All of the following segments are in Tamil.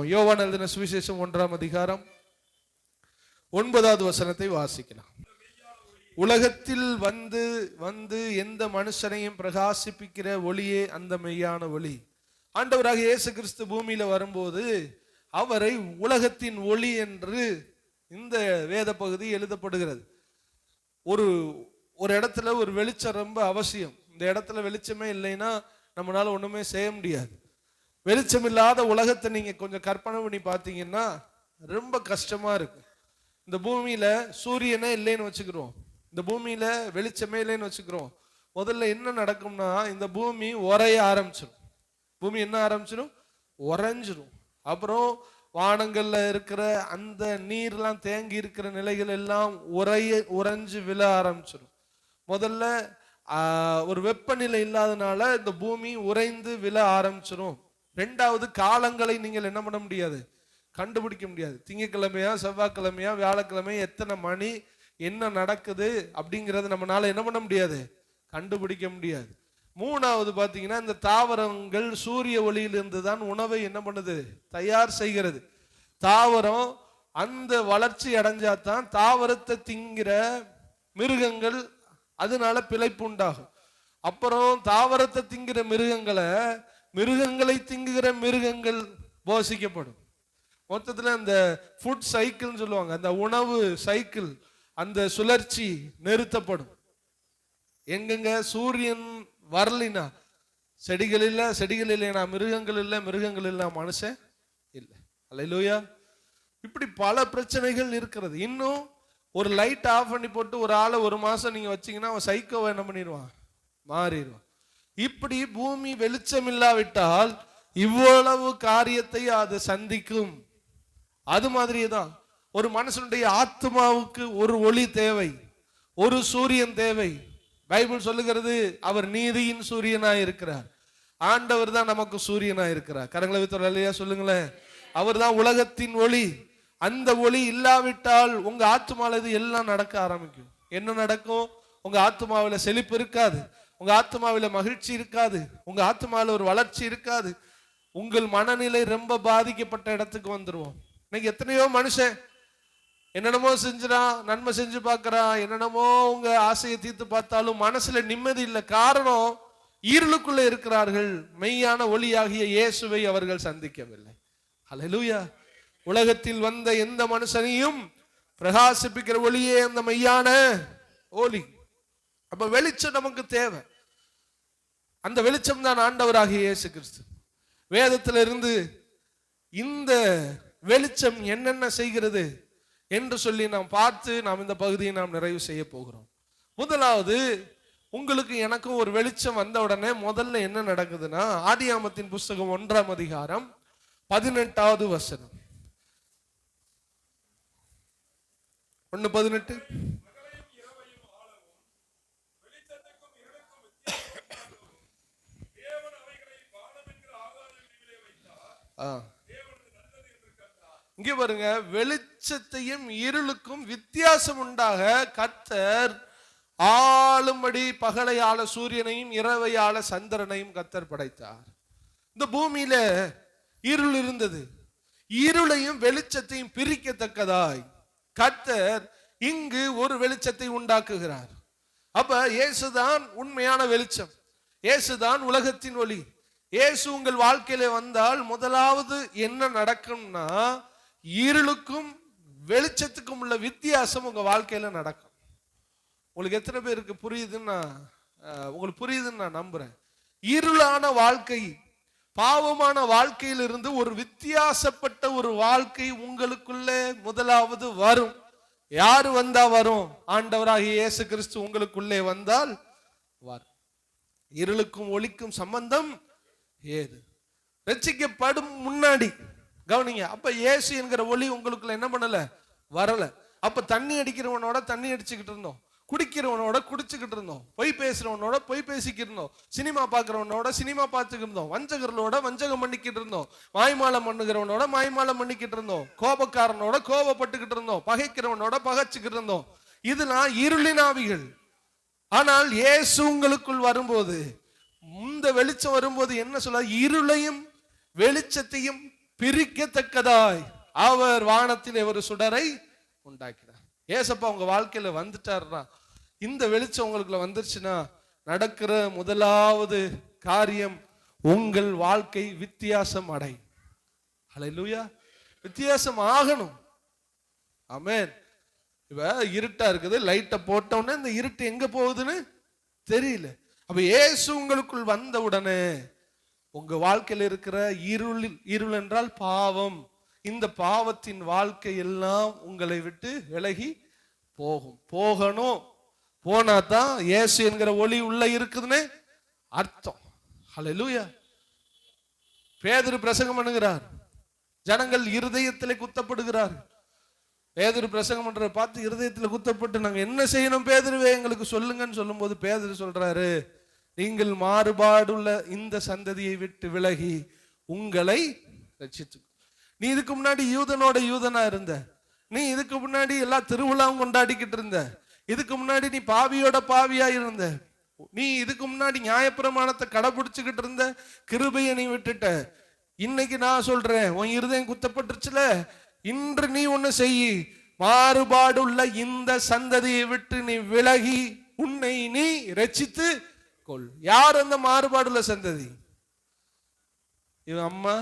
யோவான் எழுதின சுவிசேஷம் ஒன்றாம் அதிகாரம் ஒன்பதாவது வசனத்தை வாசிக்கலாம். உலகத்தில் வந்து வந்து எந்த மனுஷனையும் பிரகாசிப்பிக்கிற ஒளியே அந்த மெய்யான ஒளி. ஆண்டவராக இயேசு கிறிஸ்து பூமியில வரும்போது அவரை உலகத்தின் ஒளி என்று இந்த வேத பகுதி எழுதப்படுகிறது. ஒரு ஒரு இடத்துல ஒரு வெளிச்சம் ரொம்ப அவசியம். இந்த இடத்துல வெளிச்சமே இல்லைன்னா நம்மளால ஒண்ணுமே செய்ய முடியாது. வெளிச்சம் இல்லாத உலகத்தை நீங்க கொஞ்சம் கற்பனை பண்ணி பார்த்தீங்கன்னா ரொம்ப கஷ்டமா இருக்கு இந்த பூமியில சூரியனே இல்லைன்னு வச்சுக்கிறோம். இந்த பூமியில வெளிச்சமே இல்லைன்னு வச்சுக்கிறோம். முதல்ல என்ன நடக்கும்னா இந்த பூமி உரைய ஆரம்பிச்சிடும் பூமி என்ன ஆரம்பிச்சிடும் உறைஞ்சிரும். அப்புறம் வானங்கள்ல இருக்கிற அந்த நீர்லாம் தேங்கி இருக்கிற நிலைகள் எல்லாம் உரைய உறைஞ்சு விழ ஆரம்பிச்சிடும் முதல்ல ஒரு வெப்பநிலை இல்லாதனால இந்த பூமி உறைந்து விழ ஆரம்பிச்சிடும் ரெண்டாவது காலங்களை நீங்கள் என்ன பண்ண முடியாது? கண்டுபிடிக்க முடியாது. திங்கக்கிழமையா செவ்வாய்க்கிழமையா வியாழக்கிழமை எத்தனை மணி என்ன நடக்குது அப்படிங்கிறது நம்மளால என்ன பண்ண முடியாது? கண்டுபிடிக்க முடியாது. மூணாவது பார்த்தீங்கன்னா இந்த தாவரங்கள் சூரிய ஒளியிலிருந்து தான் உணவை என்ன பண்ணுது? தயார் செய்கிறது. தாவரம் அந்த வளர்ச்சி அடைஞ்சாதான் தாவரத்தை திங்கிற மிருகங்கள் அதனால பிழைப்பு உண்டாகும். அப்புறம் தாவரத்தை திங்கிற மிருகங்களை மிருகங்களை திங்குகிற மிருகங்கள் போஷிக்கப்படும். மொத்தத்தில் அந்த ஃபுட் சைக்கிள்னு சொல்லுவாங்க அந்த உணவு சைக்கிள் அந்த சுழற்சி நிறுத்தப்படும். எங்கெங்க சூரியன் வரலினா செடிகள் இல்லை செடிகள் இல்லைனா மிருகங்கள் இல்லை மிருகங்கள் இல்லை மனுஷன் இல்லை. அல்லையா இப்படி பல பிரச்சனைகள் இருக்கிறது. இன்னும் ஒரு லைட் ஆஃப் பண்ணி போட்டு ஒரு ஆளை ஒரு மாதம் நீங்கள் வச்சிங்கன்னா அவன் சைக்கோவை என்ன பண்ணிடுவான்? மாறிடுவான். இப்படி பூமி வெளிச்சம் இல்லாவிட்டால் இவ்வளவு காரியத்தை அது சந்திக்கும். அது மாதிரியே தான் ஒரு மனுஷனுடைய ஆத்மாவுக்கு ஒரு ஒளி தேவை ஒரு சூரியன் தேவை. பைபிள் சொல்லுகிறது அவர் நீதியின் சூரியனாய் இருக்கிறார். ஆண்டவர் தான் நமக்கு சூரியனாய் இருக்கிறார். கரங்களை வித்தர் இல்லையா சொல்லுங்களேன். அவர் தான் உலகத்தின் ஒளி. அந்த ஒளி இல்லாவிட்டால் உங்க ஆத்மால இது எல்லாம் நடக்க ஆரம்பிக்கும். என்ன நடக்கும்? உங்க ஆத்மாவில செழிப்பு இருக்காது. உங்க ஆத்மாவில மகிழ்ச்சி இருக்காது. உங்க ஆத்மாவில ஒரு வளர்ச்சி இருக்காது. உங்கள் மனநிலை ரொம்ப பாதிக்கப்பட்ட இடத்துக்கு வந்துடுவோம் இன்னைக்கு எத்தனையோ மனுஷன் என்னென்னமோ செஞ்சுறான் நன்மை செஞ்சு பார்க்கறான் என்னென்னமோ உங்க ஆசையை தீர்த்து பார்த்தாலும் மனசுல நிம்மதி இல்லை. காரணம் ஈரலுக்குள்ள இருக்கிறார்கள். மெய்யான ஒளியாகிய இயேசுவை அவர்கள் சந்திக்கவில்லை. ஹalleluya. உலகத்தில் வந்த எந்த மனுஷனையும் பிரகாசிப்பிக்கிற ஒளியே அந்த மெய்யான ஒளி. அப்ப வெளிச்சம் நமக்கு தேவை. அந்த வெளிச்சம் தான் ஆண்டவராகிய இயேசு கிறிஸ்து வேதத்திலிருந்து இந்த வெளிச்சம் என்னென்ன செய்கிறது என்று சொல்லி நாம் பார்த்து நாம் இந்த பகுதியை நாம் நிறைவு செய்ய போகிறோம். முதலாவது உங்களுக்கு எனக்கும் ஒரு வெளிச்சம் வந்த உடனே முதல்ல என்ன நடக்குதுன்னா ஆதியாமத்தின் புஸ்தகம் ஒன்றாம் அதிகாரம் பதினெட்டாவது வசனம். ஒன்னு பதினெட்டு? இங்கே பாருங்க வெளிச்சத்தையும் இருளுக்கும் வித்தியாசம் உண்டாக கத்தர் ஆளும்படி பகலை ஆள சூரியனையும் இரவை ஆள சந்திரனையும் கத்தர் படைத்தார். இந்த பூமியில இருள் இருந்தது. இருளையும் வெளிச்சத்தையும் பிரிக்கத்தக்கதாய் கத்தர் இங்கு ஒரு வெளிச்சத்தை உண்டாக்குகிறார். அப்ப இயேசுதான் உண்மையான வெளிச்சம். இயேசுதான் உலகத்தின் ஒளி. இயேசு உங்கள் வாழ்க்கையில வந்தால் முதலாவது என்ன நடக்கும்னா இருளுக்கும் வெளிச்சத்துக்கும் உள்ள வித்தியாசம் உங்க வாழ்க்கையில நடக்கும். உங்களுக்கு எத்தனை பேருக்கு புரியுதுன்னு நான், உங்களுக்கு புரியுதுன்னு நான் நம்புறேன். இருளான வாழ்க்கை பாவமான வாழ்க்கையிலிருந்து ஒரு வித்தியாசப்பட்ட ஒரு வாழ்க்கை உங்களுக்குள்ளே முதலாவது வரும். யாரு வந்தா வரும்? ஆண்டவராகிய இயேசு கிறிஸ்து உங்களுக்குள்ளே வந்தால் வரும். இருளுக்கும் ஒளிக்கும் சம்பந்தம் ஏது? ரட்சிக்கப்படும் முன்னாடி. கவனிங்க அப்ப ஏசு என்கிற ஒளி உங்களுக்குள்ள என்ன பண்ணல? வரல. அப்ப தண்ணி அடிக்கிறவனோட தண்ணி அடிச்சுக்கிட்டு இருந்தோம். குடிக்கிறவனோட குடிச்சுக்கிட்டு இருந்தோம். பொய் பேசுறவனோட பொய் பேசிக்கிட்டு இருந்தோம். சினிமா பார்க்குறவனோட சினிமா பார்த்துக்கிட்டு இருந்தோம். வஞ்சகர்களோட வஞ்சகம் பண்ணிக்கிட்டு இருந்தோம். மாய்மாலம் பண்ணுகிறவனோட மாய்மாலம் பண்ணிக்கிட்டு இருந்தோம். கோபக்காரனோட கோபப்பட்டுக்கிட்டு இருந்தோம். பகைக்கிறவனோட பகைச்சுக்கிட்டு இருந்தோம். இதெல்லாம் இருளின் ஆவிகள். ஆனால் இயேசு உங்களுக்குள் வரும்போது இந்த வெளிச்சம் வரும்போது என்ன சொல்ல இருளையும் வெளிச்சத்தையும் பிரிக்கத்தக்கதாய் அவர் வானத்திலே ஒரு சுடரை உண்டாக்கினார். ஏசப்பா உங்க வாழ்க்கையில வந்துட்டாருன்னா இந்த வெளிச்சம் உங்களுக்குள்ள வந்துருச்சுன்னா நடக்கிற முதலாவது காரியம் உங்கள் வாழ்க்கை வித்தியாசம் அடை. ஹalleluya. வித்தியாசம் ஆகணும். ஆமேன் இப்ப இருட்டா இருக்குது லைட்டை போட்டோன்னே இந்த இருட்டு எங்க போகுதுன்னு தெரியல. அப்ப இயேசு உங்களுக்குள் வந்த உடனே உங்க வாழ்க்கையில இருக்கிற இருள் இருள் என்றால் பாவம். இந்த பாவத்தின் வாழ்க்கை எல்லாம் உங்களை விட்டு விலகி போகும். போகணும். போனா தான் இயேசு என்கிற ஒளி உள்ள இருக்குதுன்னு அர்த்தம். ஹalleluya பேதுரு பிரசங்கம் பண்ணுகிறார். ஜனங்கள் இருதயத்திலே குத்தப்படுகிறார் பேதுரு பிரசங்கம் பண்றத பார்த்து இருதயத்தில் குத்தப்பட்டு நாங்கள் என்ன செய்யணும் பேதருவே? எங்களுக்கு சொல்லுங்கன்னு சொல்லும்போது பேதர் சொல்றாரு நீங்கள் மாறுபாடுள்ள இந்த சந்ததியை விட்டு விலகி உங்களை ரட்சித்து நீ இதுக்கு முன்னாடி யூதனோட யூதனா இருந்த? நீ இதுக்கு முன்னாடி எல்லா திருவிழாவும் கொண்டாடிக்கிட்டு இருந்த? இதுக்கு முன்னாடி நீ பாவியோட பாவியா இருந்த? நீ இதுக்கு முன்னாடி நியாயப்பிரமாணத்தை கடைபிடிச்சுக்கிட்டு இருந்த? கிருபையை நீ விட்டுட்ட. இன்னைக்கு நான் சொல்றேன் உன் இருதயம் குத்தப்பட்டுருச்சுல? இன்று நீ ஒன்று செய் மாறுபாடுள்ள இந்த சந்ததியை விட்டு நீ விலகி உன்னை நீ ரச்சித்து கொள். யார் அந்த மாறுபாடுள்ள சந்ததி? இவன் அம்மா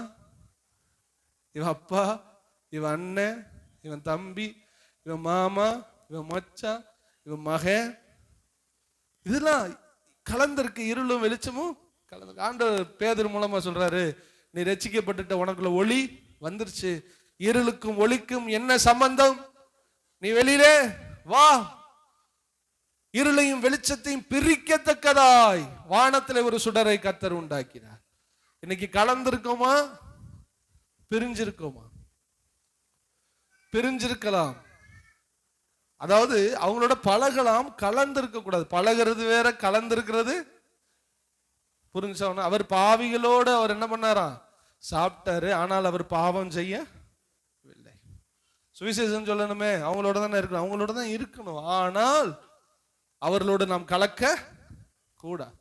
இவன் அப்பா இவன் அண்ணன் இவன் தம்பி இவன் மாமா இவன் மச்சான் இவன் மகன் இதெல்லாம் கலந்திருக்கு இருளும் வெளிச்சமும் கலந்து ஆண்டவர் பேதர் மூலமா சொல்றாரு நீ ரசிக்கப்பட்டுட்ட உனக்குள்ள ஒளி வந்துருச்சு. இருளுக்கும் ஒளிக்கும் என்ன சம்பந்தம்? நீ வெளியிலே வா. இருளையும் வெளிச்சத்தையும் பிரிக்கத்தக்கதாய். வானத்துல ஒரு சுடரை கத்தர் உண்டாக்கினார். இன்னைக்கு கலந்திருக்கோமா? பிரிஞ்சிருக்கோமா? பிரிஞ்சிருக்கலாம். அதாவது அவங்களோட பழகலாம் கலந்திருக்க கூடாது பழகிறது வேற கலந்திருக்கிறது புரிஞ்சவன. அவர் பாவிகளோட அவர் என்ன பண்ணாராம்? சாப்பிட்டாரு ஆனால் அவர் பாவம் செய்ய சுவிசேஷம் சொல்லணுமே அவங்களோட தானே இருக்கணும். அவங்களோட தான் இருக்கணும். ஆனால் அவர்களோடு நாம் கலக்க கூட.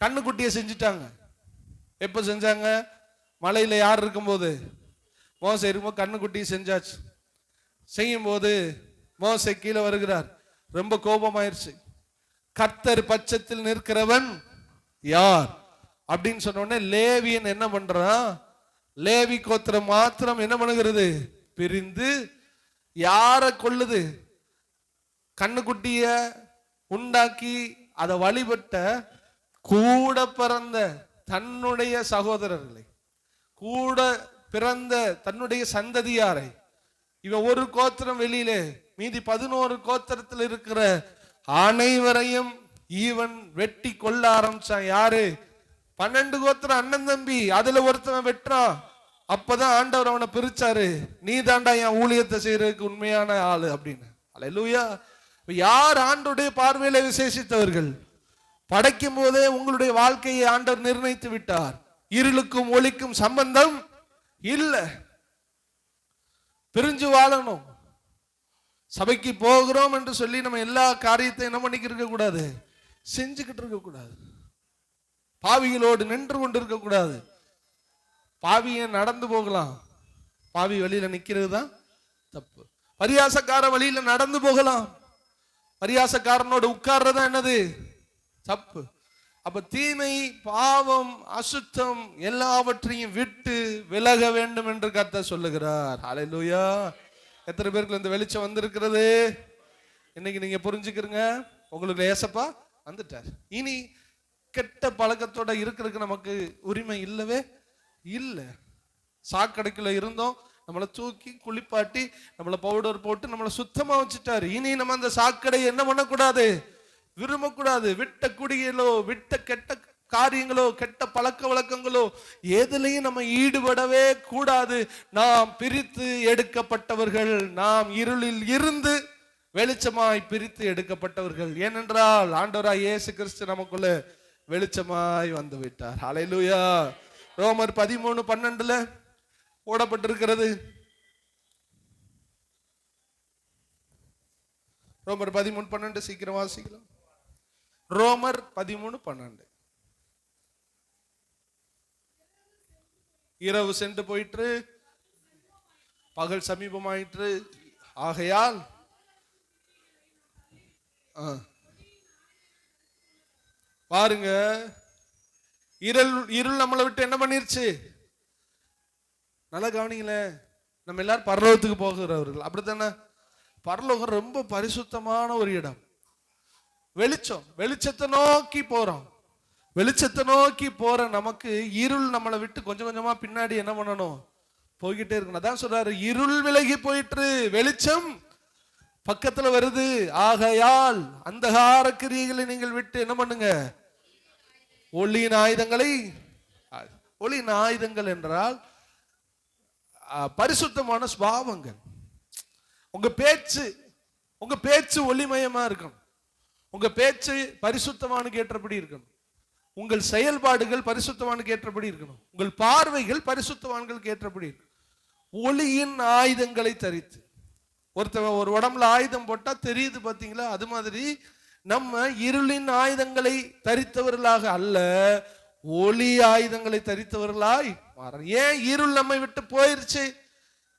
கண்ணுக்குட்டியை செஞ்சுட்டாங்க. எப்போ செஞ்சாங்க? மலையில் யார் இருக்கும்போது? மோசை இருக்கும்போது கண்ணுக்குட்டியை செஞ்சாச்சு. செய்யும்போது மோசை கீழே வருகிறார். ரொம்ப கோபமாயிருச்சு. கர்த்தர் பட்சத்தில் நிற்கிறவன் யார்? அப்படின்னு சொன்ன உடனே லேவியன் என்ன பண்றான்? லேவி கோத்திரம் மாத்திரம் என்ன பண்ணுகிறது? பிரிந்து யாரை கொள்ளுது கண்ணுக்குட்டிய உண்டாக்கி அதை வழிபட்ட கூட பிறந்த தன்னுடைய சகோதரர்களை கூட பிறந்த தன்னுடைய சந்ததியாரை இவன் ஒரு கோத்திரம் வெளியிலே மீதி பதினோரு கோத்திரத்தில் இருக்கிற அனைவரையும் ஈவன் வெட்டி கொள்ள ஆரம்பிச்சான். யாரு? பன்னெண்டு கோத்திரம் அண்ணன் தம்பி அதுல ஒருத்தவன் வெட்டுறான். அப்பதான் ஆண்டவர் அவனை பிரிச்சாரு. நீ தாண்டா என் ஊழியத்தை செய்யறதுக்கு உண்மையான ஆளு அப்படின்னு. அல்லேலூயா யார் ஆண்டுடைய பார்வையில விசேஷித்தவர்கள்? படைக்கும் போதே உங்களுடைய வாழ்க்கையை ஆண்டவர் நிர்ணயித்து விட்டார். இருளுக்கும் ஒளிக்கும் சம்பந்தம் இல்லை. பிரிஞ்சு வாழணும். சபைக்கு போகிறோம் என்று சொல்லி நம்ம எல்லா காரியத்தையும் என்ன பண்ணிக்கிட்டு இருக்க கூடாது செஞ்சுக்கிட்டு இருக்க கூடாது பாவிகளோடு நின்று கொண்டு இருக்க கூடாது பாவியை நடந்து போகலாம். பாவி வழியில நிக்கிறது தான் தப்பு. பரியாசக்கார வழியில நடந்து போகலாம். பரியாசக்காரனோட உட்கார்றது என்னது? தப்பு. அப்ப தீமை பாவம் அசுத்தம் எல்லாவற்றையும் விட்டு விலக வேண்டும் என்று கத்த சொல்லுகிறார். அலையிலூயா எத்தனை பேருக்கு இந்த வெளிச்சம் வந்திருக்கிறது? இன்னைக்கு நீங்க புரிஞ்சுக்கிறீங்க? உங்களுக்கு ஏசப்பா வந்துட்டார். இனி கெட்ட பழக்கத்தோட இருக்கிறதுக்கு நமக்கு உரிமை இல்லவே இல்லை. சாக்கடைக்குள்ள இருந்தோம். நம்மளை தூக்கி குளிப்பாட்டி நம்மளை பவுடர் போட்டு நம்மளை சுத்தமா வச்சுட்டாரு. இனி நம்ம அந்த சாக்கடை என்ன பண்ணக்கூடாது? விரும்பக்கூடாது. விட்ட குடிகளோ விட்ட கெட்ட காரியங்களோ கெட்ட பழக்க வழக்கங்களோ எதுலையும் நம்ம ஈடுபடவே கூடாது. நாம் பிரித்து எடுக்கப்பட்டவர்கள் நாம் இருளில் இருந்து வெளிச்சமாய் பிரித்து எடுக்கப்பட்டவர்கள். ஏனென்றால் ஆண்டவராய் இயேசு கிறிஸ்து நமக்குள்ள வெளிச்சமாய் வந்து விட்டார். ஹalleluya ரோமர் பதிமூணு பன்னெண்டுல போடப்பட்டிருக்கிறது. ரோமர் பதிமூணு பன்னெண்டு சீக்கிரம் வாசிக்கலாம். ரோமர் பதிமூணு பன்னெண்டு. இரவு சென்று போயிற்று. பகல் சமீபமாயிற்று. ஆகையால் பாருங்க இருள் இருள் நம்மளை விட்டு என்ன பண்ணிருச்சு? நல்லா கவனிங்களேன் நம்ம எல்லாரும் பரலோகத்துக்கு போகிறவர்கள். அப்படித்தானே? பரலோகம் ரொம்ப பரிசுத்தமான ஒரு இடம். வெளிச்சம் வெளிச்சத்தை நோக்கி போறோம். வெளிச்சத்தை நோக்கி போற நமக்கு இருள் நம்மளை விட்டு கொஞ்சம் கொஞ்சமா பின்னாடி என்ன பண்ணணும்? போய்கிட்டே இருக்கணும். அதான் சொல்றாரு இருள் விலகி போயிட்டு வெளிச்சம் பக்கத்துல வருது. ஆகையால் அந்தகார கிரியைகளை நீங்கள் விட்டு என்ன பண்ணுங்க? ஒளியின் ஆயுதங்களை ஒளியின் ஆயுதங்கள் என்றால் பரிசுத்தமான சுபாவங்கள். உங்க பேச்சு உங்க பேச்சு ஒளிமயமா இருக்கணும். உங்க பேச்சு பரிசுத்தமானுக்கு ஏற்றபடி இருக்கணும். உங்கள் செயல்பாடுகள் பரிசுத்தவானுக்கு ஏற்றபடி இருக்கணும். உங்கள் பார்வைகள் பரிசுத்தவான்களுக்கு ஏற்றபடி இருக்கணும். ஒளியின் ஆயுதங்களை தரித்து. ஒருத்தவன் ஒரு உடம்புல ஆயுதம் போட்டா தெரியுது பாத்தீங்களா? அது மாதிரி நம்ம இருளின் ஆயுதங்களை தரித்தவர்களாக அல்ல ஒளி ஆயுதங்களை தரித்தவர்களாய் மாற ஏன் இருள் நம்மை விட்டு போயிருச்சு?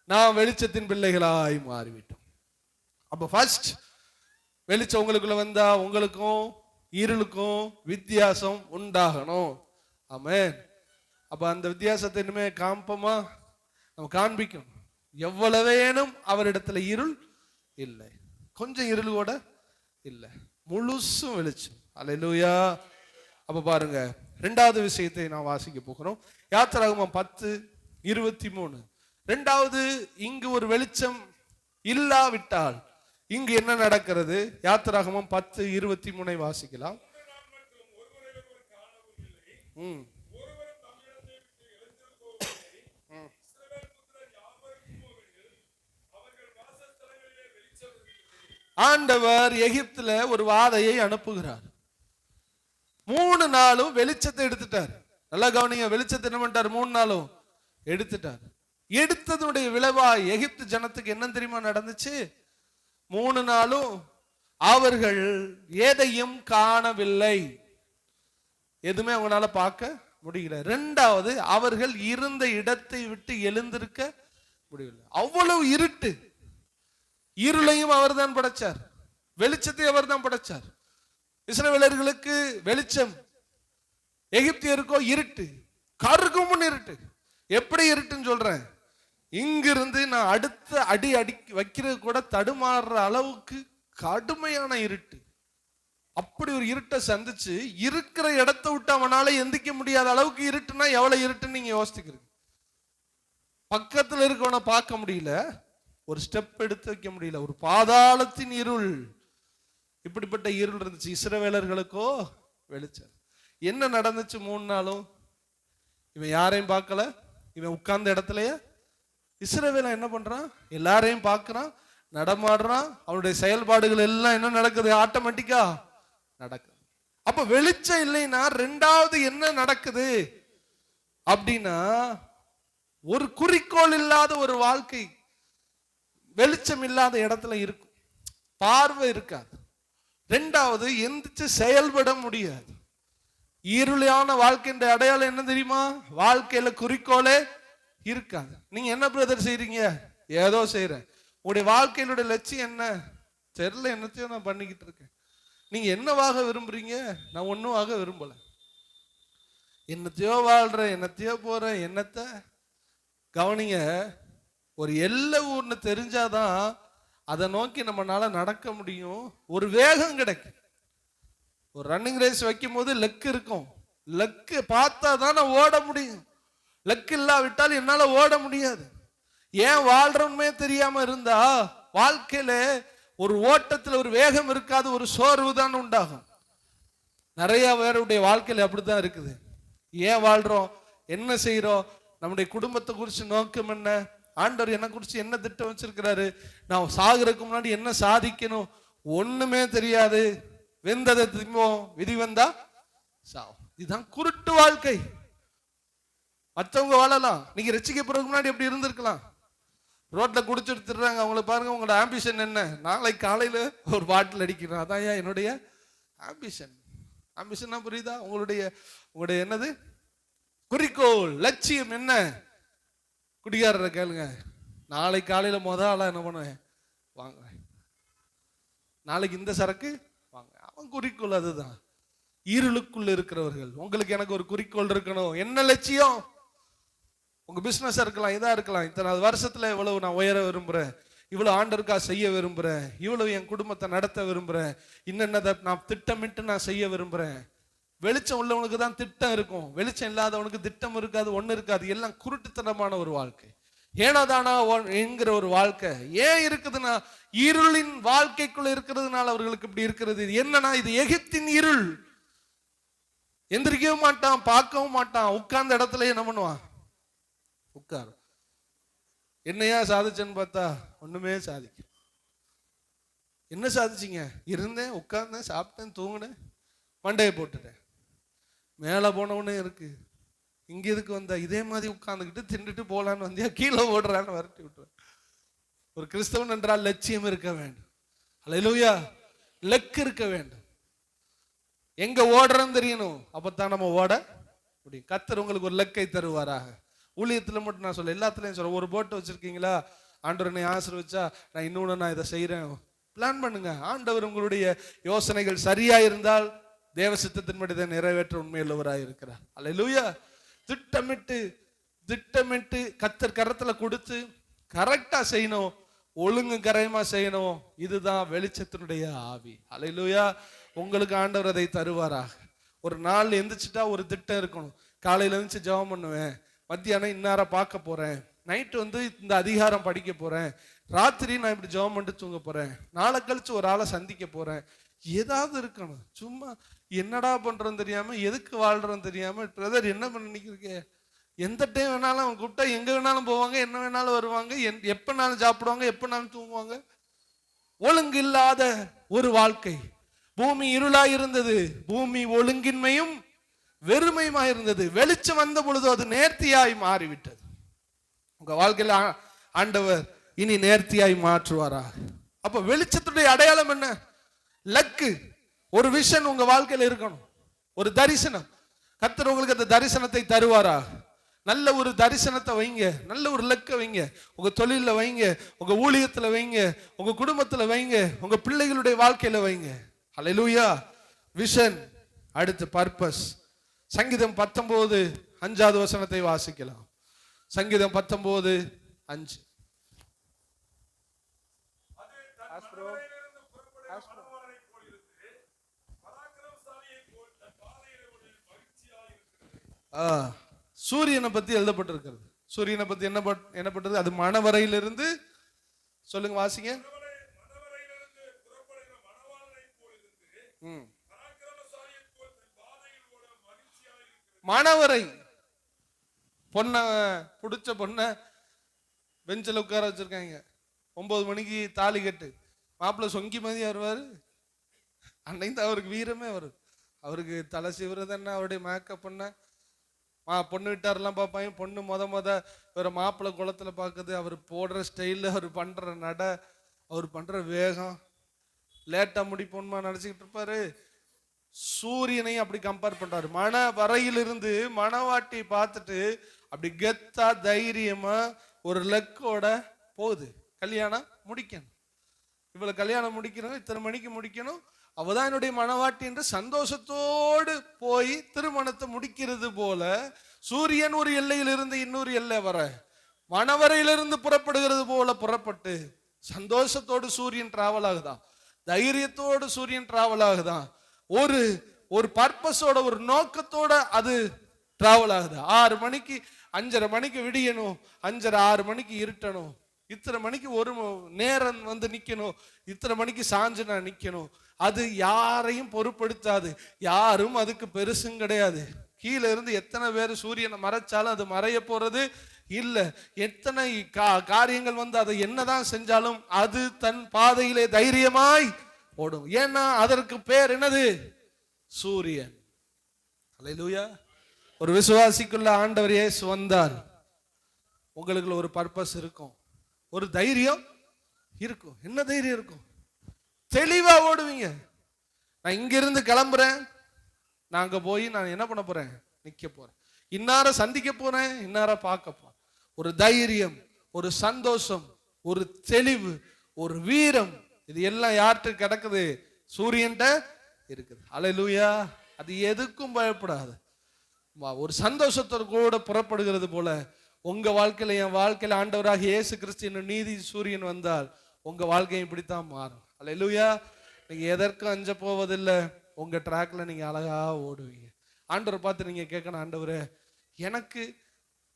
நாம் வெளிச்சத்தின் பிள்ளைகளாய் மாறிவிட்டோம். அப்ப ஃபர்ஸ்ட் வெளிச்சம் உங்களுக்குள்ள வந்தா உங்களுக்கும் இருளுக்கும் வித்தியாசம் உண்டாகணும். ஆமேன் அப்ப அந்த வித்தியாசத்தை இனிமே காண்போமா? நம்ம காண்பிக்கணும் எவ்வளவேனும் அவரிடத்துல இருள் இல்லை. கொஞ்சம் இருள் கூட இல்லை. முழுசும் வெளிச்சம். அலையிலூயா அப்ப பாருங்க ரெண்டாவது விஷயத்தை நான் வாசிக்க போகிறோம். யாத்திராகமம் பத்து இருபத்தி மூணு ரெண்டாவது இங்கு ஒரு வெளிச்சம் இல்லாவிட்டால் இங்கு என்ன நடக்கிறது? யாத்திராகமம் பத்து இருபத்தி மூணை வாசிக்கலாம். ம். ஆண்டவர் எகிப்துல ஒரு வாதையை அனுப்புகிறார். மூணு நாளும் வெளிச்சத்தை எடுத்துட்டார். நல்லா கவனிங்க வெளிச்சத்தை என்ன பண்ணிட்டார்? மூணு நாளும் எடுத்துட்டார். எடுத்ததுடைய விளைவா எகிப்து ஜனத்துக்கு என்ன தெரியுமா நடந்துச்சு? மூணு நாளும் அவர்கள் எதையும் காணவில்லை. எதுவுமே அவங்களால பார்க்க முடியல. ரெண்டாவது அவர்கள் இருந்த இடத்தை விட்டு எழுந்திருக்க முடியவில்லை. அவ்வளவு இருட்டு. இருளையும் அவர்தான் படைச்சார். வெளிச்சத்தை அவர்தான் படைச்சார். இஸ்ரவேலர்களுக்கு வெளிச்சம் எகிப்தியருக்கோ இருட்டு கருகும் இருட்டு. எப்படி இருட்டுன்னு சொல்றேன். இங்கிருந்து நான் அடுத்த அடி அடி வைக்கிறது கூட தடுமாறுற அளவுக்கு கடுமையான இருட்டு. அப்படி ஒரு இருட்டை சந்திச்சு இருக்கிற இடத்த விட்டு அவனால எந்திக்க முடியாத அளவுக்கு இருட்டுனா எவ்வளவு இருட்டுன்னு நீங்க யோசிச்சுக்கிறீங்க. பக்கத்துல இருக்கவனை பார்க்க முடியல. ஒரு ஸ்டெப் எடுத்து வைக்க முடியல. ஒரு பாதாளத்தின் இருள். இப்படிப்பட்ட இருள் இருந்துச்சு. இஸ்ரவேலர்களுக்கோ வெளிச்சம். என்ன நடந்துச்சு மூணு நாளும்? இவன் யாரையும் பார்க்கல. இவன் உட்கார்ந்த இடத்துலயே இஸ்ரவேலன் என்ன பண்றான்? எல்லாரையும் பார்க்கறான். நடமாடுறான். அவனுடைய செயல்பாடுகள் எல்லாம் என்ன நடக்குது? ஆட்டோமேட்டிக்கா நடக்குது. அப்ப வெளிச்சம் இல்லைன்னா ரெண்டாவது என்ன நடக்குது? அப்படின்னா ஒரு குறிக்கோள் இல்லாத ஒரு வாழ்க்கை வெளிச்சம் இல்லாத இடத்துல இருக்கும் பார்வை இருக்காது. ரெண்டாவது எந்திரிச்சு செயல்பட முடியாது. இருளியான வாழ்க்கைன்ற அடையாளம் என்ன தெரியுமா? வாழ்க்கையில குறிக்கோளே இருக்காது. நீங்க என்ன பிரதர் செய்றீங்க? ஏதோ செய்யற உங்களுடைய வாழ்க்கையினுடைய லட்சியம் என்ன? தெரில என்னத்தையும் நான் பண்ணிக்கிட்டு இருக்கேன். நீங்க என்னவாக விரும்புறீங்க? நான் ஒண்ணுமாக விரும்பல. என்னத்தையோ வாழ்றேன் என்னத்தையோ போறேன் என்னத்தை கவனிங்க. ஒரு எல்லை ஊர்னு தெரிஞ்சாதான் அதை நோக்கி நம்மளால நடக்க முடியும். ஒரு வேகம் கிடைக்கும். ஒரு ரன்னிங் ரேஸ் வைக்கும் போது லெக் இருக்கும். லெக்கு பார்த்தா தான் நான் ஓட முடியும். லெக் இல்லாவிட்டால் என்னால் ஓட முடியாது. ஏன் வாழ்றோமே தெரியாம இருந்தா வாழ்க்கையில ஒரு ஓட்டத்தில் ஒரு வேகம் இருக்காது ஒரு சோர்வு தான் உண்டாகும். நிறைய பேருடைய அப்படி தான் இருக்குது. ஏன் வாழ்றோம்? என்ன செய்கிறோம் நம்முடைய குடும்பத்தை குறித்து நோக்கம் என்ன? ஆண்டவர் என்னை குறித்து என்ன திட்டம் வச்சிருக்கிறாரு? நான் சாகுறதுக்கு முன்னாடி என்ன சாதிக்கணும்? ஒண்ணுமே தெரியாது. வெந்ததை திரும்பவும் விதி வந்தா? சாவும் இதுதான் குருட்டு வாழ்க்கை. மற்றவங்க வாழலாம். நீங்க ரசிக்கப்படுறதுக்கு முன்னாடி எப்படி இருந்திருக்கலாம்? ரோட்ல குடிச்சு எடுத்துடுறாங்க. அவங்கள பாருங்க உங்களோட ஆம்பிஷன் என்ன? நாளைக்கு காலையில ஒரு பாட்டில் அடிக்கிறேன். அதான் ஏன் என்னுடைய ஆம்பிஷன் ஆம்பிஷன்னா புரியுதா? உங்களுடைய உங்களுடைய என்னது? குறிக்கோள் லட்சியம் என்ன? குடிகாரரை கேளுங்க. நாளை காலையில் முத ஆளாக என்ன பண்ணுவேன்? வாங்க நாளைக்கு இந்த சரக்கு வாங்க அவன் குறிக்கோள் அதுதான். இருளுக்குள்ள இருக்கிறவர்கள். உங்களுக்கு எனக்கு ஒரு குறிக்கோள் இருக்கணும். என்ன லட்சியம்? உங்க பிஸ்னஸாக இருக்கலாம் இதாக இருக்கலாம். இத்தனை வருஷத்துல இவ்வளவு நான் உயர விரும்புகிறேன் இவ்வளோ ஆண்டருக்கா செய்ய விரும்புகிறேன் இவ்வளவு என் குடும்பத்தை நடத்த விரும்புகிறேன் இன்னென்னதை நான் திட்டமிட்டு நான் செய்ய விரும்புகிறேன் வெளிச்சம் உள்ளவனுக்கு தான் திட்டம் இருக்கும். வெளிச்சம் இல்லாதவனுக்கு திட்டம் இருக்காது ஒன்றும் இருக்காது. எல்லாம் குருட்டுத்தனமான ஒரு வாழ்க்கை. ஏனோதானா என்கிற ஒரு வாழ்க்கை. ஏன் இருக்குதுன்னா இருளின் வாழ்க்கைக்குள்ள இருக்கிறதுனால அவர்களுக்கு இப்படி இருக்கிறது. இது என்னன்னா இது எகிப்தின் இருள். எந்திரிக்கவும் மாட்டான் பார்க்கவும் மாட்டான். உட்கார்ந்த இடத்துல என்ன பண்ணுவான்? உட்கார் என்னையா சாதிச்சேன்னு பார்த்தா ஒண்ணுமே சாதிக்க என்ன சாதிச்சிங்க? இருந்தேன் உட்கார்ந்தேன் சாப்பிட்டேன் தூங்கினேன் மண்டையை போட்டுட்டேன். மேலே போனவனே இருக்கு. இங்கே இதுக்கு வந்தா? இதே மாதிரி உட்காந்துக்கிட்டு தின்றுட்டு போகலான்னு வந்தியா? கீழே ஓடுறான்னு வரட்டி விட்டுறேன். ஒரு கிறிஸ்தவன் என்றால் லட்சியம் இருக்க வேண்டும். அல்லேலூயா லக்கு இருக்க வேண்டும். எங்க ஓடுறோன்னு தெரியணும். அப்பதான் நம்ம ஓட முடியும். கத்தர் உங்களுக்கு ஒரு லக்கை தருவாராக. ஊழியத்துல மட்டும் நான் சொல்ல எல்லாத்துலயும் சொல்ல ஒரு போட்டு வச்சிருக்கீங்களா? ஆண்டவர் என்னை நான் இன்னொன்று நான் இதை செய்கிறேன் பிளான் பண்ணுங்க. ஆண்டவர் உங்களுடைய யோசனைகள் சரியா இருந்தால் தேவ சித்தத்தின்படி இதை நிறைவேற்ற உண்மையுள்ளவராக இருக்கிறார். அல்லேலூயா திட்டமிட்டு திட்டமிட்டு கத்தர் கரத்துல கொடுத்து கரெக்டா செய்யணும் ஒழுங்கு கரையமா செய்யணும் இதுதான் வெளிச்சத்தினுடைய ஆவி. அலையிலூயா உங்களுக்கு ஆண்டவர் அதை தருவாராக. ஒரு நாள் எந்திரிச்சிட்டா ஒரு திட்டம் இருக்கணும். காலையில எழுந்துச்சு ஜெபம் பண்ணுவேன். மத்தியானம் இன்னார பார்க்க போறேன். நைட்டு வந்து இந்த அதிகாரம் படிக்க போகிறேன் ராத்திரி நான் இப்படி ஜெபம் பண்ணிட்டு தூங்க போகிறேன் நாளை கழிச்சு ஒரு ஆளை சந்திக்க போகிறேன் ஏதாவது இருக்கணும். சும்மா என்னடா பண்றோம் தெரியாமல் எதுக்கு வாழ்றோம் தெரியாமல் பிரதர் என்ன பண்ண நிக்கிறீங்க எந்த டைம் வேணாலும் அவங்க கூப்பிட்டா எங்கே வேணாலும் போவாங்க என்ன வேணாலும் வருவாங்க என்- எப்போனாலும் சாப்பிடுவாங்க எப்போனாலும் தூங்குவாங்க. ஒழுங்கு இல்லாத ஒரு வாழ்க்கை. பூமி இருளா இருந்தது. பூமி ஒழுங்கின்மையும் வெறுமையுமா இருந்தது. வெளிச்சம் வந்த பொழுது அது நேர்த்தியாய் மாறிவிட்டது. உங்கள் வாழ்க்கையில் ஆ- ஆண்டவர் இனி நேர்த்தியாய் மாற்றுவாரா? அப்போ வெளிச்சத்துடைய அடையாளம் என்ன? லக்கு. ஒரு விஷன் உங்கள் வாழ்க்கையில் இருக்கணும். ஒரு தரிசனம். கத்தர் உங்களுக்கு அந்த தரிசனத்தை தருவாரா? நல்ல ஒரு தரிசனத்தை வைங்க. நல்ல ஒரு லக்க வைங்க. உங்க தொழிலில் வைங்க. உங்க ஊழியத்தில் வைங்க. உங்க குடும்பத்தில் வைங்க. உங்க பிள்ளைகளுடைய வாழ்க்கையில வைங்க. ஹalleluya விஷன் அடுத்து பர்பஸ் சங்கீதம் பத்தொன்பது அஞ்சாவது வசனத்தை வாசிக்கலாம். சங்கீதம் பத்தொன்பது அஞ்சு. சூரியனை பத்தி எழுதப்பட்டிருக்கிறது. சூரியனை பத்தி என்ன பட்- என்னப்பட்டது அது மணவரையிலிருந்து சொல்லுங்க வாசிங்க. மணவரை. பொண்ணை பிடிச்ச பொண்ணை பெஞ்சில் உட்கார வச்சுருக்காங்க. ஒம்பது மணிக்கு தாலி கட்டு. மாப்பிள்ளை சொங்கி மாதிரி வருவார். அன்னைக்கு தான் அவருக்கு வீரமே வரும். அவருக்கு தலை சிவரது என்ன அவருடைய மேக்கப் பண்ண. மா பொண்ணு வீட்டாரெல்லாம் பார்ப்பாங்க. பொண்ணு மொத மொத வேறு மாப்பிள்ளை குளத்துல பார்க்குது. அவர் போடுற ஸ்டைலில் அவர் பண்ணுற நட அவர் பண்ணுற வேகம். லேட்டாக முடிப்போன்மா நினச்சிக்கிட்டு இருப்பாரு. சூரியனையும் அப்படி கம்பேர் பண்றாரு. மன வரையிலிருந்து மணவாட்டி பார்த்துட்டு அப்படி கெத்தா தைரியமா ஒரு லக்கோட போகுது. கல்யாணம் முடிக்கணும். இவ்வளவு கல்யாணம் முடிக்கணும் இத்தனை மணிக்கு முடிக்கணும். அவதான் என்னுடைய மனவாட்டி என்று சந்தோஷத்தோடு போய் திருமணத்தை முடிக்கிறது போல சூரியன் ஒரு எல்லையிலிருந்து இன்னொரு எல்லை வர மணவரையிலிருந்து புறப்படுகிறது போல புறப்பட்டு சந்தோஷத்தோடு சூரியன் டிராவல் ஆகுதான். தைரியத்தோடு சூரியன் டிராவல் ஆகுதான். ஒரு ஒரு பர்பஸோட ஒரு நோக்கத்தோட அது டிராவல் ஆகுது. ஆறு மணிக்கு அஞ்சரை மணிக்கு விடியணும் அஞ்சரை ஆறு மணிக்கு இருட்டணும். இத்தனை மணிக்கு ஒரு நேரம் வந்து நிற்கணும் இத்தனை மணிக்கு சாஞ்சு நான் நிற்கணும் அது யாரையும் பொருட்படுத்தாது. யாரும் அதுக்கு பெருசும் கிடையாது. கீழே இருந்து எத்தனை பேர் சூரியனை மறைச்சாலும் அது மறைய போறது இல்லை. எத்தனை கா- காரியங்கள் வந்து அதை என்னதான் செஞ்சாலும் அது தன் பாதையிலே தைரியமாய் ஓடும் ஏன்னா அதற்கு பேர் என்னது? சூரியன். அல்லேலூயா. ஒரு விசுவாசிக்குள்ள ஆண்டவர் இயேசு வந்தால் உங்களுக்குள்ள ஒரு பர்பஸ் இருக்கும். ஒரு தைரியம் இருக்கும். என்ன தைரியம் இருக்கும்? தெளிவா ஓடுவீங்க. நான் இங்கிருந்து கிளம்புறேன். நான் அங்க போய் நான் என்ன பண்ண போறேன்? நிக்க போறேன். இன்னார சந்திக்க போறேன் இன்னார பார்க்க போறேன். ஒரு தைரியம் ஒரு சந்தோஷம் ஒரு தெளிவு ஒரு வீரம் இது எல்லாம் யார்கிட்ட கிடக்குது? சூரியன்ட்ட இருக்குது. அல்லேலூயா அது எதுக்கும் பயப்படாது. ஒரு சந்தோஷத்தோடு கூட புறப்படுகிறது போல உங்க வாழ்க்கையில என் வாழ்க்கையில ஆண்டவராக இயேசு கிறிஸ்தின் நீதி சூரியன் வந்தால் உங்க வாழ்க்கையும் இப்படித்தான் மாறும். அல்லேலூயா நீங்க எதற்கும் அஞ்ச போவதில்லை. உங்க ட்ராக்ல நீங்க அழகா ஓடுவீங்க. ஆண்டவரை பார்த்து நீங்க கேட்கணும் ஆண்டவரே எனக்கு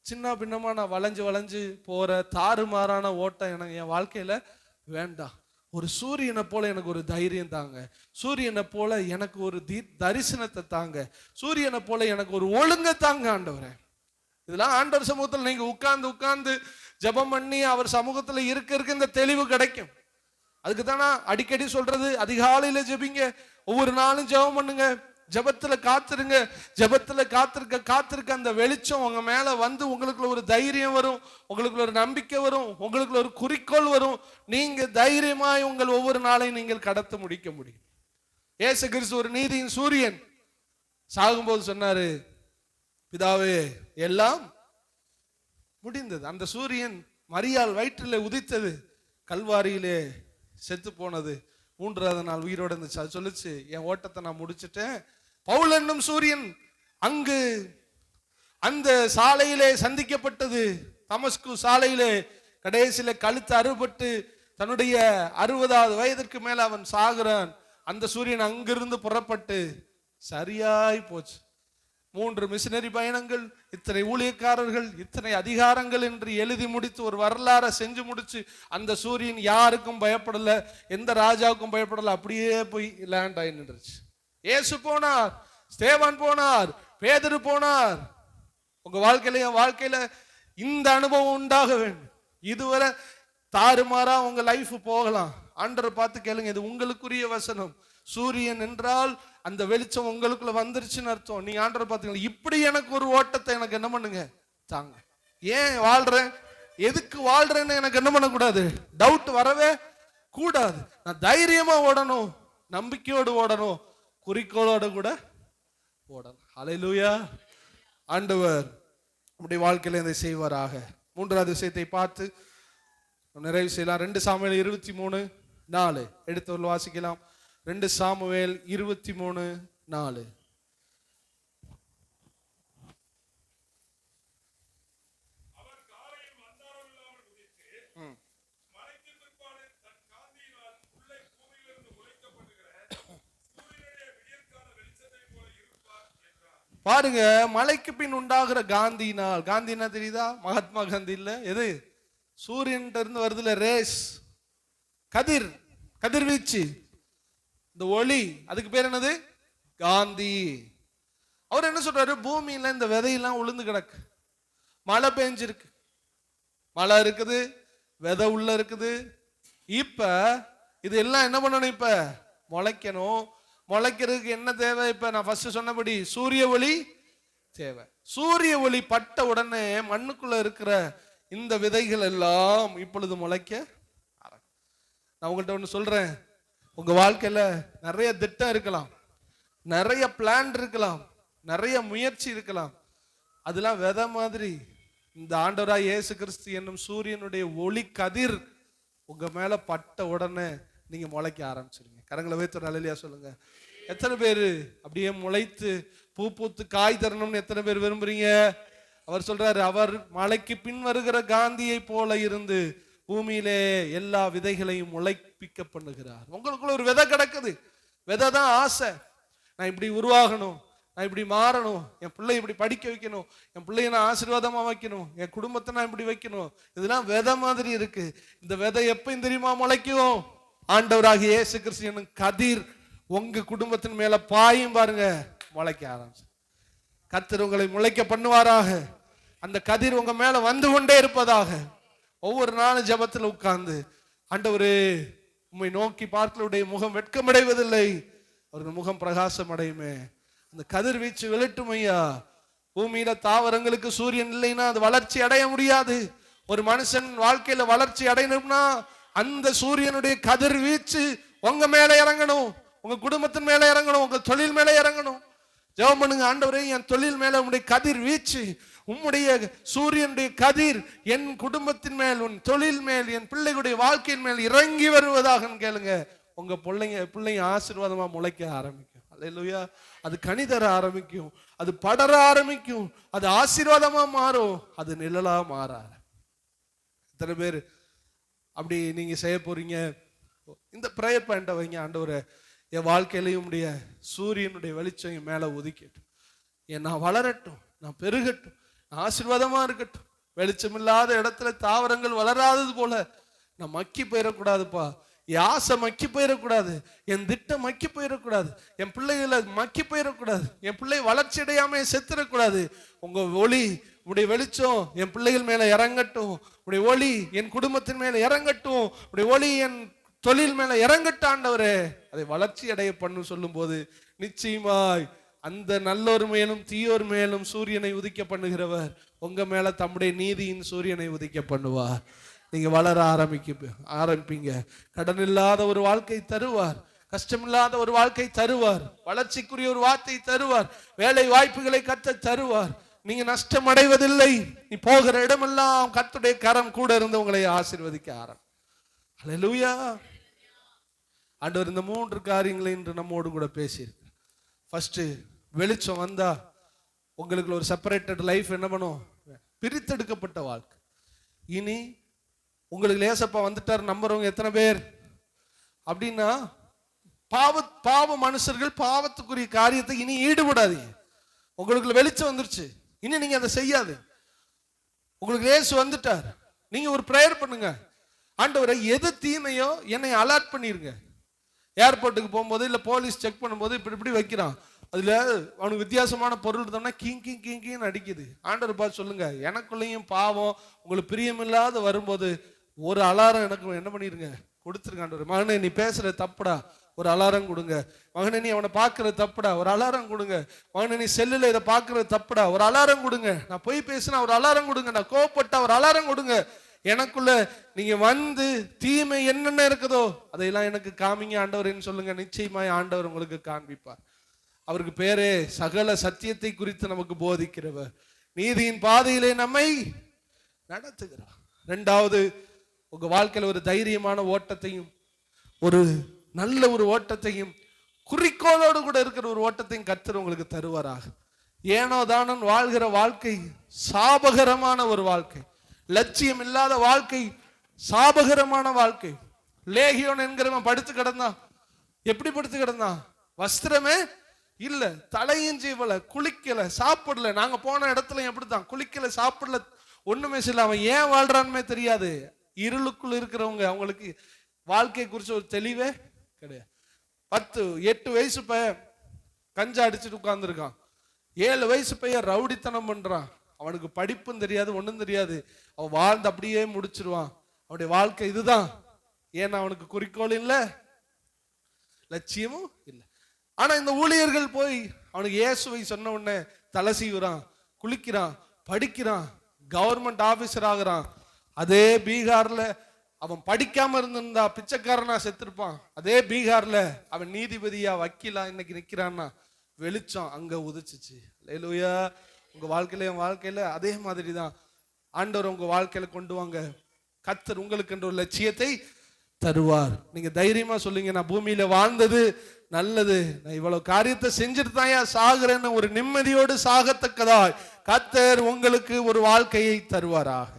சின்ன பின்னமா நான் வளைஞ்சு வளைஞ்சு போற தாறுமாறான ஓட்டம் எனக்கு என் வாழ்க்கையில வேண்டாம். ஒரு சூரியனை போல எனக்கு ஒரு தைரியம் தாங்க. சூரியனை போல எனக்கு ஒரு தி தரிசனத்தை தாங்க. சூரியனை போல எனக்கு ஒரு ஒழுங்க தாங்க ஆண்டவரே. இதெல்லாம் ஆண்டவர் சமூகத்தில் நீங்க உட்கார்ந்து உட்கார்ந்து ஜெபம் பண்ணி அவர் சமூகத்தில் இருக்க இருக்க இந்த தெளிவு கிடைக்கும். அதுக்கு தானே அடிக்கடி சொல்றது அதிகாலையில ஜெபிங்க ஒவ்வொரு நாளும் ஜெபம் பண்ணுங்க. ஜெபத்துல காத்திருங்க ஜெபத்துல காத்திருக்க காத்திருக்க அந்த வெளிச்சம் உங்க மேல வந்து உங்களுக்குள்ள ஒரு தைரியம் வரும் உங்களுக்குள்ள ஒரு நம்பிக்கை வரும் உங்களுக்குள்ள ஒரு குறிக்கோள் வரும். நீங்க தைரியமாய் உங்கள் ஒவ்வொரு நாளையும் நீங்கள் கடத்த முடிக்க முடியும். ஏசு கிறிஸ்து ஒரு நீதியின் சூரியன். சாகும்போது சொன்னாரு பிதாவே எல்லாம் முடிந்தது. அந்த சூரியன் மரியால் வயிற்றிலே உதித்தது கல்வாரியிலே செத்து போனது. மூன்றாவது நாள் உயிரோட இருந்துச்சு. அது சொல்லுச்சு என் ஓட்டத்தை நான் முடிச்சிட்டேன். பவுல் என்னும் சூரியன் அங்கு அந்த சாலையிலே சந்திக்கப்பட்டது. தமஸ்கு சாலையிலே கடைசியில கழுத்து அறுபட்டு தன்னுடைய அறுபதாவது வயதிற்கு மேல அவன் சாகுறான். அந்த சூரியன் அங்கிருந்து புறப்பட்டு சரியாய் போச்சு. மூன்று மிஷினரி பயணங்கள் இத்தனை ஊழியக்காரர்கள் இத்தனை அதிகாரங்கள் என்று எழுதி முடித்து ஒரு வரலாறை செஞ்சு முடிச்சு அந்த சூரியன் யாருக்கும் பயப்படலை எந்த ராஜாவுக்கும் பயப்படலை அப்படியே போய் லேண்ட் ஆகி நின்றுச்சு. ஏசு போனார் ஸ்தேவான் போனார் பேதரு போனார். உங்க வாழ்க்கையில என் வாழ்க்கையில இந்த அனுபவம் உண்டாக வேண்டும். இதுவரை தாறுமாறா உங்க லைஃப் போகலாம். ஆண்டரை பார்த்து கேளுங்க இது உங்களுக்குரிய வசனம். சூரியன் என்றால் அந்த வெளிச்சம் உங்களுக்குள்ள வந்துருச்சுன்னு அர்த்தம். நீங்க ஆண்டரை பார்த்தீங்களா இப்படி எனக்கு ஒரு ஓட்டத்தை எனக்கு என்ன பண்ணுங்க? தாங்க. ஏன் வாழ்றேன்? எதுக்கு வாழ்றேன்னு எனக்கு என்ன பண்ணக்கூடாது? டவுட் வரவே கூடாது. நான் தைரியமா ஓடணும். நம்பிக்கையோடு ஓடணும். குறிக்கோளோட கூட ஓடணும். அலையிலூயா ஆண்டவர் நம்முடைய வாழ்க்கையில இதை செய்வாராக. மூன்றாவது விஷயத்தை பார்த்து நிறைவு செய்யலாம். ரெண்டு சாமியில் இருபத்தி மூணு நாலு. எடுத்து வாசிக்கலாம். ரெண்டு சாமுவேல் இருபத்தி மூணு நாலு. பாருங்க மலைக்கு பின் உண்டாகிற காந்தினால் காந்தினா தெரியுதா? மகாத்மா காந்தி இல்ல. எது? சூரியன் இருந்து வருதுல ரேஸ். கதிர். கதிர்வீச்சு. இந்த ஒளி அதுக்கு பேர் என்னது? காந்தி. அவர் என்ன சொல்றாரு? பூமியில இந்த விதையெல்லாம் உளுந்து கிடக்கு. மழை பெஞ்சிருக்கு. மழை இருக்குது விதை உள்ள இருக்குது. இப்ப இது எல்லாம் என்ன பண்ணணும் இப்ப? முளைக்கணும். முளைக்கிறதுக்கு என்ன தேவை இப்ப? நான் ஃபர்ஸ்ட் சொன்னபடி சூரிய ஒளி தேவை. சூரிய ஒளி பட்ட உடனே மண்ணுக்குள்ள இருக்கிற இந்த விதைகள் எல்லாம் இப்பொழுது முளைக்க நான் உங்கள்கிட்ட ஒன்று சொல்றேன். உங்க வாழ்க்கையில நிறைய திட்டம் இருக்கலாம். நிறைய பிளான் இருக்கலாம். நிறைய முயற்சி இருக்கலாம். அதெல்லாம் விதை மாதிரி இந்த ஆண்டவரா இயேசு கிறிஸ்து என்னும் சூரியனுடைய ஒளி கதிர் உங்க மேல பட்ட உடனே நீங்க முளைக்க ஆரம்பிச்சிருங்க. கரங்களை வைத்து அலையிலியா சொல்லுங்க. எத்தனை பேர் அப்படியே முளைத்து பூ பூத்து காய் தரணும்னு எத்தனை பேர் விரும்புறீங்க? அவர் சொல்றாரு அவர் மலைக்கு பின் வருகிற காந்தியை போல இருந்து பூமியிலே எல்லா விதைகளையும் உழைப்பிக்க பண்ணுகிறார் உங்களுக்குள்ள ஒரு விதை கிடக்குது. விதை தான் ஆசை. நான் இப்படி உருவாகணும். நான் இப்படி மாறணும். என் பிள்ளை இப்படி படிக்க வைக்கணும். என் பிள்ளைய நான் ஆசீர்வாதமாக வைக்கணும். என் குடும்பத்தை நான் இப்படி வைக்கணும். இதெல்லாம் விதை மாதிரி இருக்கு. இந்த விதை எப்ப தெரியுமா? முளைக்கும். ஆண்டவராக இயேசு கிறிஸ்து கதிர் உங்க குடும்பத்தின் மேல பாயும் பாருங்க. முளைக்க ஆரம்பிச்சு. கத்தர் உங்களை முளைக்க பண்ணுவாராக. அந்த கதிர் உங்க மேல வந்து கொண்டே இருப்பதாக. ஒவ்வொரு நாளும் ஜபத்தில் உட்கார்ந்து ஆண்டவரே உண்மை நோக்கி பார்க்கலுடைய முகம் வெட்கமடைவதில்லை. அவர்கள் முகம் பிரகாசம் அடையுமே அந்த கதிர்வீச்சு விழட்டும் ஐயா பூமியில தாவரங்களுக்கு சூரியன் இல்லைன்னா அது வளர்ச்சி அடைய முடியாது. ஒரு மனுஷன் வாழ்க்கையில வளர்ச்சி அடையணும்னா அந்த சூரியனுடைய கதிர்வீச்சு உங்க மேல இறங்கணும். உங்க குடும்பத்தின் மேல இறங்கணும். உங்க தொழில் மேல இறங்கணும். ஜெபம் பண்ணுங்க ஆண்டவரே என் தொழில் மேல உங்களுடைய கதிர் வீச்சு உம்முடைய சூரியனுடைய கதிர் என் குடும்பத்தின் மேல் உன் தொழில் மேல் என் பிள்ளைகளுடைய வாழ்க்கையின் மேல் இறங்கி வருவதாக கேளுங்க. உங்க பிள்ளைங்க பிள்ளைங்க ஆசீர்வாதமா முளைக்க ஆரம்பிக்கும். அல்லையா அது கனி தர ஆரம்பிக்கும். அது படர ஆரம்பிக்கும். அது ஆசீர்வாதமா மாறும். அது நிழலா மாறாத. இத்தனை பேர் அப்படி நீங்க செய்ய போறீங்க? இந்த ப்ரேயர் பாயிண்ட்டை வைங்க. ஆண்டவரை என் வாழ்க்கையிலையும் உடைய சூரியனுடைய வெளிச்சம் என் மேல ஒதுக்கிட்டு என் நான் வளரட்டும் நான் பெருகட்டும். ஆசிர்வாதமா இருக்கட்டும். வெளிச்சம் இல்லாத இடத்துல தாவரங்கள் வளராதது போல. நான் மக்கி போயிடக்கூடாதுப்பா என் ஆசை மக்கி போயிடக்கூடாது என் திட்டம் மக்கி போயிடக்கூடாது என் பிள்ளைகளை மக்கி போயிடக்கூடாது என் பிள்ளை வளர்ச்சி அடையாம செத்துடக்கூடாது உங்க ஒளி உடைய வெளிச்சம் என் பிள்ளைகள் மேல இறங்கட்டும். உடைய ஒளி என் குடும்பத்தின் மேல இறங்கட்டும். உடைய ஒளி என் தொழில் மேல இறங்கட்டாண்டவரே அதை வளர்ச்சி அடைய பண்ணு சொல்லும்போது நிச்சயமாய் அந்த நல்லோர் மேலும் தீயோர் மேலும் சூரியனை உதிக்க பண்ணுகிறவர் உங்க மேல தம்முடைய நீதியின் சூரியனை உதிக்க பண்ணுவார் நீங்க வளர ஆரம்பிக்க ஆரம்பிப்பீங்க. கடன் இல்லாத ஒரு வாழ்க்கை தருவார். கஷ்டமில்லாத ஒரு வாழ்க்கை தருவார். வளர்ச்சிக்குரிய ஒரு வார்த்தை தருவார். வேலை வாய்ப்புகளை கத்த தருவார். நீங்க நஷ்டம் அடைவதில்லை நீ போகிற இடமெல்லாம் கத்துடைய கரம் கூட இருந்து உங்களை ஆசீர்வதிக்க ஆரம்பி ஹalleluya ஆண்டவர் இந்த மூன்று காரியங்களை இன்று நம்மோடு கூட பேசியிருக்கு ஃபர்ஸ்ட் வெளிச்சம் வந்தா உங்களுக்கு ஒரு செப்பரேட்டட் லைஃப் என்ன பண்ணும்? பிரித்தெடுக்கப்பட்ட வாழ்க்கை. இனி உங்களுக்கு லேசப்பா வந்துட்டார் நம்புறவங்க எத்தனை பேர்? அப்படின்னா பாவ பாவ மனுஷர்கள் பாவத்துக்குரிய காரியத்தை இனி ஈடுபடாதீங்க. உங்களுக்கு வெளிச்சம் வந்துருச்சு. இனி நீங்க அதை செய்யாது உங்களுக்கு இயேசு வந்துட்டார். நீங்க ஒரு ப்ரேயர் பண்ணுங்க. ஆண்டவரை எது தீமையோ என்னை அலர்ட் பண்ணிருங்க. ஏர்போர்ட்டுக்கு போகும்போது இல்ல போலீஸ் செக் பண்ணும்போது இப்படி இப்படி வைக்கிறான். அதில் அவனுக்கு வித்தியாசமான பொருள் இருந்தோம்னா கிங் கிங் கிங் கிங்னு அடிக்குது. ஆண்டவர் பார்த்து சொல்லுங்க எனக்குள்ளேயும் பாவம் உங்களுக்கு பிரியமில்லாத வரும்போது ஒரு அலாரம் எனக்கு என்ன பண்ணிடுங்க கொடுத்துருங்க ஆண்டவர். மகனே நீ பேசுற தப்புடா. ஒரு அலாரம் கொடுங்க. மகனே நீ அவனை பார்க்கறது தப்புடா. ஒரு அலாரம் கொடுங்க. மகனே நீ செல்லில் இதை பார்க்கறது தப்புடா. ஒரு அலாரம் கொடுங்க. நான் போய் பேசினா ஒரு அலாரம் கொடுங்க. நான் கோவப்பட்டா ஒரு அலாரம் கொடுங்க. எனக்குள்ள நீங்க வந்து தீமை என்னென்ன இருக்குதோ அதையெல்லாம் எனக்கு காமிங்க ஆண்டவர்னு சொல்லுங்க. நிச்சயமாய் ஆண்டவர் உங்களுக்கு காண்பிப்பார். அவருக்கு பேரே சகல சத்தியத்தை குறித்து நமக்கு போதிக்கிறவர். நீதியின் பாதையிலே நம்மை நடத்துகிறார். ரெண்டாவது உங்க வாழ்க்கையில ஒரு தைரியமான ஓட்டத்தையும் ஒரு நல்ல ஒரு ஓட்டத்தையும் குறிக்கோளோடு கூட இருக்கிற ஒரு ஓட்டத்தையும் கத்தர் உங்களுக்கு தருவாராக. ஏனோ தானன் வாழ்கிற வாழ்க்கை சாபகரமான ஒரு வாழ்க்கை. லட்சியம் இல்லாத வாழ்க்கை சாபகரமான வாழ்க்கை. லேகியோன் என்கிறவன் படுத்து கிடந்தான். எப்படி படுத்து கிடந்தான்? வஸ்திரமே இல்ல தலையும் ஜீவல குளிக்கல சாப்பிடல. நாங்க போன இடத்துல எப்படித்தான் குளிக்கல சாப்பிடல ஒண்ணுமே செய்யல. அவன் ஏன் வாழ்றான்மே தெரியாது. இருளுக்குள் இருக்கிறவங்க அவங்களுக்கு வாழ்க்கையை குறிச்ச ஒரு தெளிவே கிடையாது. பத்து எட்டு வயசு பையன் கஞ்சா அடிச்சுட்டு உட்காந்துருக்கான் ஏழு வயசு பையன் ரவுடித்தனம் பண்றான். அவனுக்கு படிப்பும் தெரியாது ஒன்றும் தெரியாது. அவன் வாழ்ந்து அப்படியே முடிச்சிருவான். அவனுடைய வாழ்க்கை இதுதான். ஏன்னா அவனுக்கு குறிக்கோள் இல்லை லட்சியமும் இல்லை. ஆனா இந்த ஊழியர்கள் போய் அவனுக்கு இயேசுவை சொன்ன உடனே தலை சீவுறான் குளிக்கிறான் படிக்கிறான் கவர்மெண்ட் ஆபீசர் ஆகுறான். அதே பீகார்ல அவன் படிக்காம இருந்திருந்தா பிச்சைக்காரனா செத்துருப்பான். அதே பீகார்ல அவன் நீதிபதியா வக்கீலா இன்னைக்கு நிக்கிறான்னா வெளிச்சம் அங்க உதிச்சிச்சு. லேலுயா உங்க வாழ்க்கையில என் வாழ்க்கையில அதே மாதிரி தான் ஆண்டவர் உங்க வாழ்க்கையில கொண்டு வாங்க. கத்தர் உங்களுக்கு என்ற ஒரு லட்சியத்தை தருவார். நீங்க தைரியமா சொல்லுங்க நான் பூமியில வாழ்ந்தது நல்லது. நான் இவ்வளவு காரியத்தை செஞ்சுட்டு தான் சாகுறேன்னு ஒரு நிம்மதியோடு சாகத்தக்கதாய் கத்தர் உங்களுக்கு ஒரு வாழ்க்கையை தருவாராக.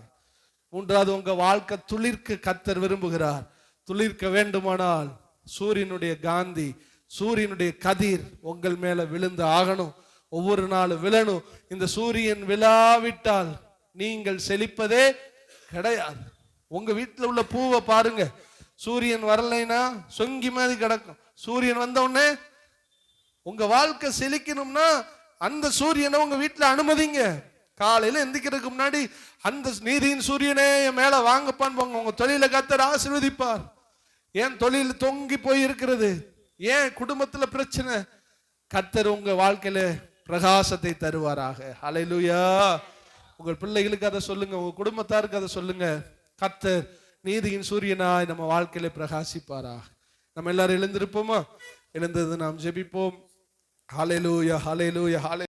மூன்றாவது உங்க வாழ்க்கை துளிர்க்க கத்தர் விரும்புகிறார். துளிர்க்க வேண்டுமானால் சூரியனுடைய காந்தி சூரியனுடைய கதிர் உங்கள் மேல விழுந்து ஆகணும். ஒவ்வொரு நாளும் விழணும். இந்த சூரியன் விழாவிட்டால் நீங்கள் செழிப்பதே கிடையாது. உங்க வீட்டில் உள்ள பூவை பாருங்க. சூரியன் வரலைன்னா சொங்கி மாதிரி கிடக்கும். சூரியன் வந்த உடனே உங்க வாழ்க்கை செழிக்கணும்னா அந்த சூரியனை உங்க வீட்டுல அனுமதிங்க. காலையில எந்திக்கிறதுக்கு முன்னாடி அந்த நீதியின் சூரியனே என் மேல வாங்கப்பான்னு போங்க. உங்க தொழில கத்தர் ஆசிர்வதிப்பார். ஏன் தொழில் தொங்கி போய் இருக்கிறது ஏன்? குடும்பத்துல பிரச்சனை. கத்தர் உங்க வாழ்க்கையில பிரகாசத்தை தருவாராக. அலையிலுயா உங்கள் பிள்ளைகளுக்கு அதை சொல்லுங்க. உங்க குடும்பத்தாருக்கு அதை சொல்லுங்க. கத்தர் நீதியின் சூரியனாய் நம்ம வாழ்க்கையில பிரகாசிப்பாராக. நம்ம எல்லாரும் எழுந்திருப்போமா? எழுந்தது நாம் ஜெபிப்போம். ஹாலேலூயா ஹாலேலூயா ஹாலே